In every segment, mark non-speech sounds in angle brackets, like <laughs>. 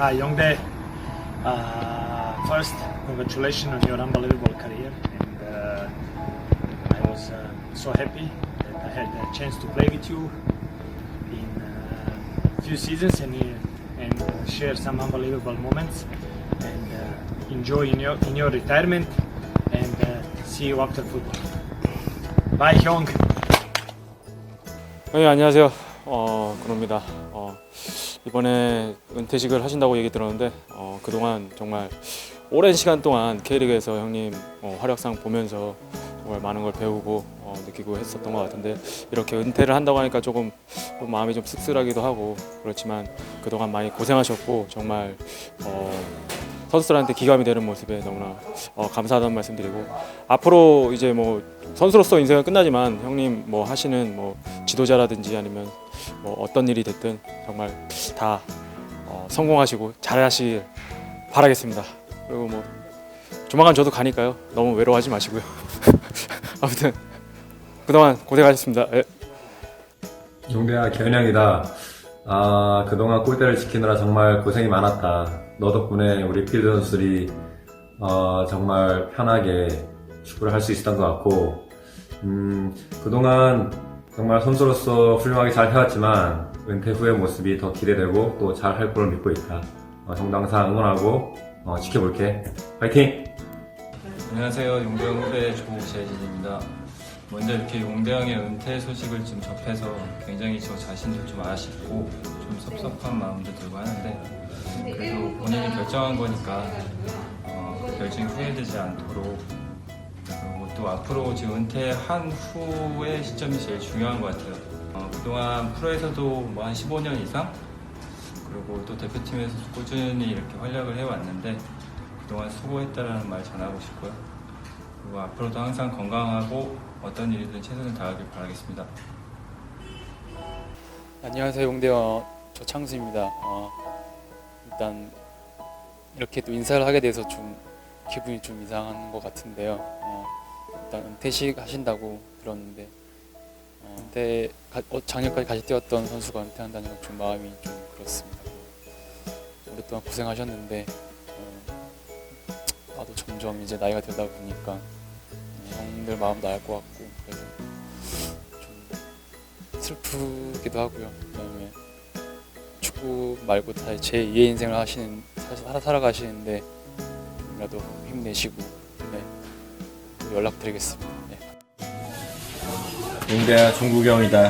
Hi, Yongdae. Uh, first, congratulations on your unbelievable career. And uh, I was uh, so happy that I had a chance to play with you in uh, a few seasons and, uh, and uh, share some unbelievable moments. And uh, enjoy in your, in your retirement. And uh, see you after football. Bye, Hyung. 네, 안녕하세요. 어, 그럽니다. 어, 이번에 은퇴식을 하신다고 얘기 들었는데 어, 그동안 정말 오랜 시간 동안 K리그에서 형님 어, 활약상 보면서 정말 많은 걸 배우고 어, 느끼고 했었던 것 같은데 이렇게 은퇴를 한다고 하니까 조금 좀 마음이 좀 씁쓸하기도 하고 그렇지만 그동안 많이 고생하셨고 정말 어, 선수들한테 기감이 되는 모습에 너무나 어, 감사하다는 말씀드리고 앞으로 이제 뭐 선수로서 인생은 끝나지만 형님 뭐 하시는 뭐 지도자라든지 아니면 뭐 어떤 일이 됐든 정말 다 어, 성공하시고 잘하시길 바라겠습니다. 그리고 뭐 조만간 저도 가니까요. 너무 외로워하지 마시고요. <laughs> 아무튼 그동안 고생하셨습니다. 예. 용대야 개은형이다. 아 그동안 골대를 지키느라 정말 고생이 많았다. 너 덕분에 우리 필드 선수들이 어, 정말 편하게 축구를 할 수 있었던 것 같고 음, 그동안 정말 선수로서 훌륭하게 잘 해왔지만 은퇴 후의 모습이 더 기대되고 또 잘 할 거를 믿고 있다. 어, 정도 항상 응원하고 어, 지켜볼게. 파이팅! 안녕하세요. 용대형 후배 조재진입니다. 먼저 이렇게 용대형의 은퇴 소식을 좀 접해서 굉장히 저 자신도 좀 아쉽고 좀 섭섭한 마음도 들고 하는데 그래도 본인이 결정한 거니까 어, 그 결정이 후회되지 않도록 또 앞으로 지금 은퇴한 후의 시점이 제일 중요한 것 같아요. 어, 그동안 프로에서도 뭐 한 15년 이상 그리고 또 대표팀에서 꾸준히 이렇게 활약을 해왔는데 그동안 수고했다라는 말 전하고 싶고요. 그리고 앞으로도 항상 건강하고 어떤 일이든 최선을 다하길 바라겠습니다. 안녕하세요 용대원 조창수입니다. 어, 일단 이렇게 또 인사를 하게 돼서 좀 기분이 좀 이상한 것 같은데요. 어, 일단 은퇴식 하신다고 들었는데 어, 은퇴 가- 어, 작년까지 같이 뛰었던 선수가 은퇴한다는 건 좀 마음이 좀 그렇습니다. 오랫동안 고생하셨는데 어, 나도 점점 이제 나이가 들다 보니까 어, 형들 마음도 알 것 같고 그래서 좀 슬프기도 하고요. 그다음에 축구 말고 다 제 2의 인생을 하시는 살아 살아가시는데 좀이라도 힘내시고 네. 연락드리겠습니다. 네. 용대야 종국형이다.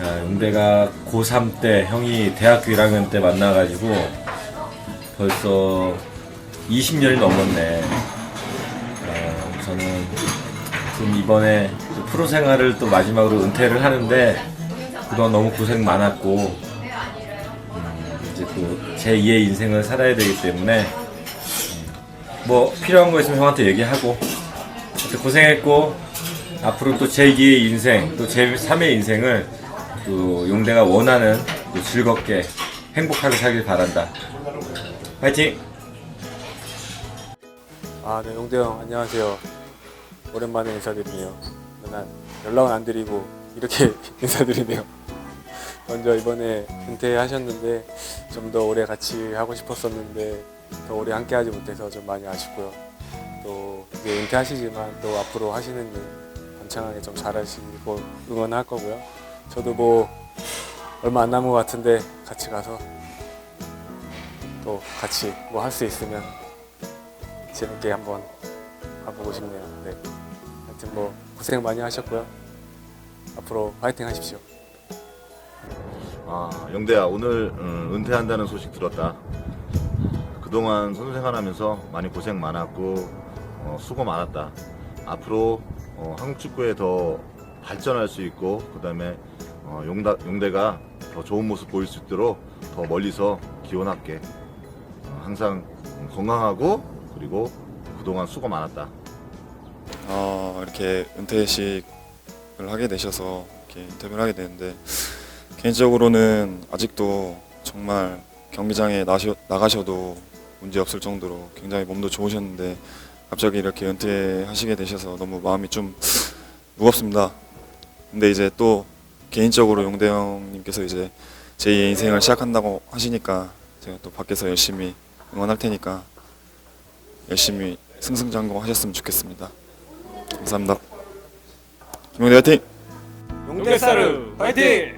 야, 용대가 고3 때 형이 대학교 1학년 때 만나가지고 벌써 20년이 넘었네. 어, 저는 지금 이번에 또 프로 생활을 또 마지막으로 은퇴를 하는데 그동안 너무 고생 많았고 음, 이제 또 제2의 인생을 살아야 되기 때문에 음, 뭐 필요한 거 있으면 형한테 얘기하고 고생했고 앞으로 또 제2의 인생, 또 제3의 인생을 또 용대가 원하는 또 즐겁게 행복하게 살길 바란다. 파이팅! 아, 네, 용대 형, 안녕하세요. 오랜만에 인사드리네요. 난 연락은 안 드리고 이렇게 <laughs> 인사드리네요. 먼저 이번에 은퇴하셨는데 좀 더 오래 같이 하고 싶었었는데 더 오래 함께 하지 못해서 좀 많이 아쉽고요. 또 이제 은퇴하시지만 또 앞으로 하시는 일 번창하게 좀 잘하시고 응원할 거고요. 저도 뭐 얼마 안 남은 것 같은데 같이 가서 또 같이 뭐 할 수 있으면 재밌게 한번 가보고 싶네요. 네. 하여튼 뭐 고생 많이 하셨고요. 앞으로 파이팅 하십시오. 아, 영대야, 오늘 음, 은퇴한다는 소식 들었다. 그동안 선수 생활하면서 많이 고생 많았고, 어, 수고 많았다. 앞으로 어, 한국 축구에 더 발전할 수 있고, 그 다음에 어, 용다, 용대가 더 좋은 모습 보일 수 있도록 더 멀리서 기원할게. 어, 항상 건강하고, 그리고 그동안 수고 많았다. 어, 이렇게 은퇴식을 하게 되셔서 이렇게 인터뷰를 하게 되는데 개인적으로는 아직도 정말 경기장에 나가셔도 문제 없을 정도로 굉장히 몸도 좋으셨는데 갑자기 이렇게 은퇴하시게 되셔서 너무 마음이 좀 무겁습니다. 근데 이제 또 개인적으로 용대 형님께서 이제 제2의 인생을 시작한다고 하시니까 같아요. 또 밖에서 열심히 응원할 테니까 열심히 승승장구 하셨으면 좋겠습니다. 감사합니다. 김용대 화이팅! 용대사르 화이팅!